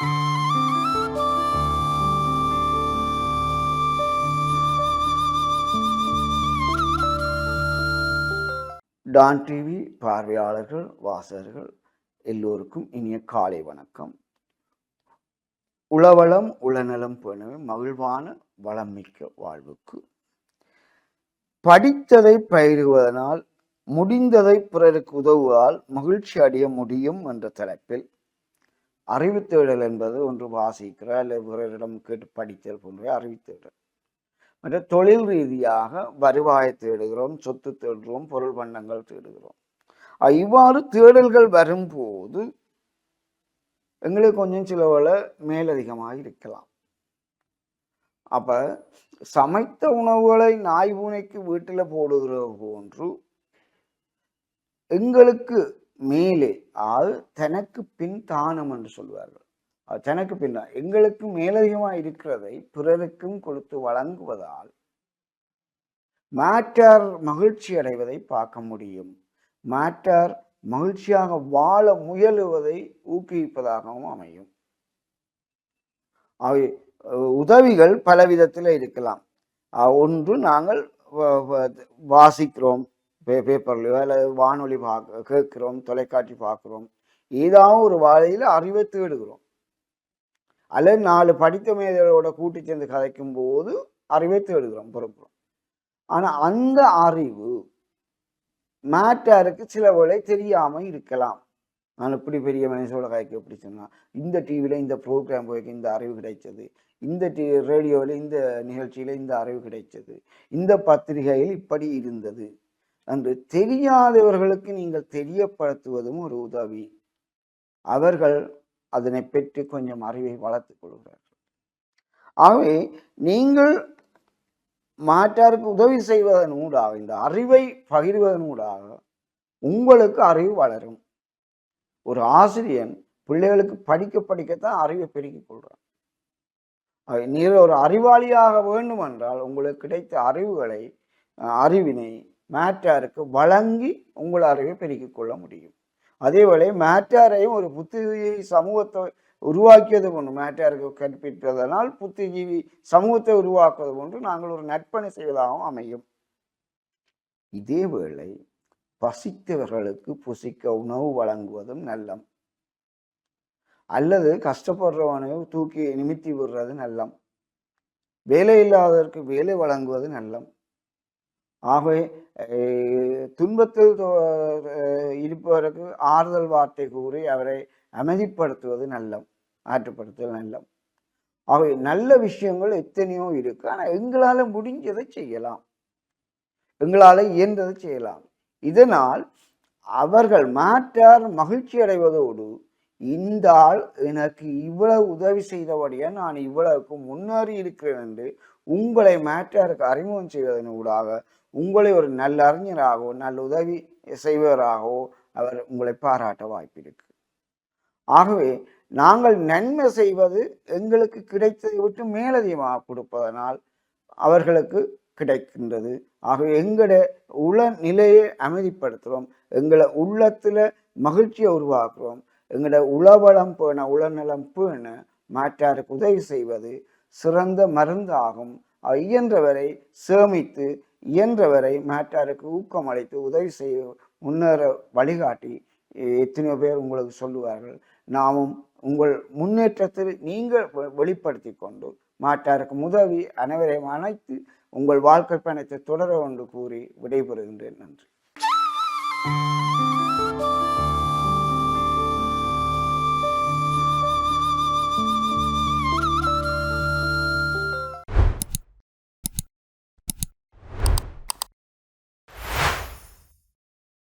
Don TV பார்வையாளர்கள் வாசகர்கள் எல்லோருக்கும் இனிய காலை வணக்கம். உளவளம் உளநலம் போனவை மகிழ்வான வளம் மிக்க வாழ்வுக்கு. படித்ததை பயிலுவதனால் முடிந்ததை பிறருக்கு உதவுவதால் மகிழ்ச்சி அடைய முடியும் என்ற தலைப்பில் அறிவு தேடல் என்பது ஒன்று வாசிக்கிற அல்லது பிறரிடம் கேட்டு படித்தல் போன்றவை அறிவித்தேடல் மற்ற தொழில் ரீதியாக வருவாயை தேடுகிறோம் சொத்து தேடுகிறோம் பொருள் பண்டங்கள் தேடுகிறோம். இவ்வாறு தேடல்கள் வரும்போது எங்களுக்கு கொஞ்சம் சிலவில் மேலதிகமாக இருக்கலாம். அப்போ சமைத்த உணவுகளை நாய் பூனைக்கு வீட்டில் போடுகிற போன்று எங்களுக்கு மேலே. ஆள் தனக்கு பின் தானம் என்று சொல்வார்கள். தனக்கு பின் எங்களுக்கு மேலதிகமாக இருக்கிறதை பிறருக்கும் கொடுத்து வழங்குவதால் மாற்றார் மகிழ்ச்சி அடைவதை பார்க்க முடியும். மாற்றார் மகிழ்ச்சியாக வாழ முயலுவதை ஊக்குவிப்பதாகவும் அமையும். அவை உதவிகள் பல விதத்தில் இருக்கலாம் ஒன்று நாங்கள் வாசிக்கிறோம். பே பேப்பர்லையோ இல்லை வானொலி பார்க்க கேட்குறோம் தொலைக்காட்சி பார்க்குறோம் ஏதாவது ஒரு வாழையில் அறிவை தேடுகிறோம். அல்லது நாலு படித்த மேதைகளோட கூட்டி சேர்ந்து கதைக்கும் போது அறிவை தேடுகிறோம் புறப்புறோம் ஆனால் அந்த அறிவு மேட்டாருக்கு சில வேளை தெரியாமல் இருக்கலாம். நான் இப்படி பெரிய மனுஷோட கதைக்க எப்படி சொன்னால் இந்த டிவியில் இந்த ப்ரோக்ராம் போய் இந்த அறிவு கிடைச்சது. இந்த டி ரேடியோவில் இந்த நிகழ்ச்சியில் இந்த அறிவு கிடைச்சது. இந்த பத்திரிகையில் இப்படி இருந்தது. என்று தெரியாதவர்களுக்கு நீங்கள் தெரியப்படுத்துவதும் ஒரு உதவி. அவர்கள் அதனை பெற்று கொஞ்சம் அறிவை வளர்த்துக் கொள்கிறார்கள். ஆகவே நீங்கள் மாற்றாருக்கு உதவி செய்வதன் ஊடாக இந்த அறிவை பகிர்வதன் ஊடாக உங்களுக்கு அறிவு வளரும். ஒரு ஆசிரியன் பிள்ளைகளுக்கு படிக்க படிக்கத்தான் அறிவை பெருக்கிக் கொள்றான். நீங்கள் ஒரு அறிவாளியாக வேண்டும் என்றால் உங்களுக்கு கிடைத்த அறிவுகளை அறிவினை மேட்டாருக்கு வழங்கி உங்கள் அறிவை பெருக்கிக் கொள்ள முடியும். அதேவேளை மேட்டாரையும் ஒரு புத்திஜீவி சமூகத்தை உருவாக்கியது போன்று மேட்டாருக்கு கற்பிப்பதனால் புத்திஜீவி சமூகத்தை உருவாக்குவது போன்று நாங்கள் ஒரு நட்பணி செய்வதாகவும் அமையும். இதேவேளை பசித்தவர்களுக்கு புசிக்க உணவு வழங்குவதும் நல்லம். அல்லது கஷ்டப்படுறவனை தூக்கி நிமித்தி விடுறது நல்லம். வேலை இல்லாதவருக்கு வேலை வழங்குவது நல்லம். ஆகவே துன்பத்தில் இருப்பவருக்கு ஆறுதல் வார்த்தை கூறி அவரை அமைதிப்படுத்துவது நல்லம் ஆற்றுப்படுத்துவது நல்லம். ஆகவே நல்ல விஷயங்கள் எத்தனையோ இருக்கு. ஆனால் எங்களால் முடிஞ்சதை செய்யலாம். எங்களால் இயன்றதை செய்யலாம். இதனால் அவர்கள் மாற்றார் மகிழ்ச்சி அடைவதோடு இந்த ஆள் எனக்கு இவ்வளவு உதவி செய்தபடியே நான் இவ்வளவுக்கு முன்னேறி இருக்கிறேன் என்று உங்களை மாற்றாருக்கு அறிமுகம் செய்வதன் ஊடாக உங்களை ஒரு நல்ல அறிஞராகவோ நல்ல உதவி செய்வராகவோ அவர் உங்களை பாராட்ட வாய்ப்பு இருக்கு. ஆகவே நாங்கள் நன்மை செய்வது எங்களுக்கு கிடைத்ததை விட்டு மேலதிகமாக கொடுப்பதனால் அவர்களுக்கு கிடைக்கின்றது. ஆகவே எங்களோட உள நிலையை அமைதிப்படுத்துகிறோம் எங்களை உள்ளத்தில் மகிழ்ச்சியை உருவாக்குறோம் எங்களோட உளவளம் பேண உளநலம் பேண மாற்றாருக்கு உதவி செய்வது சிறந்த மருந்து ஆகும் இயன்றவரை சேமித்து இயன்றவரை மாற்றாருக்கு ஊக்கம் அளித்து உதவி செய்ய முன்னேற வழிகாட்டி எத்தனையோ பேர் உங்களுக்கு சொல்லுவார்கள். நாமும் உங்கள் முன்னேற்றத்தில் நீங்கள் வெளிப்படுத்தி கொண்டு மாற்றாருக்கு உதவி அனைவரையும் அணைத்து உங்கள் வாழ்க்கை பயணத்தை தொடர என்று கூறி விடைபெறுகின்றேன். நன்றி.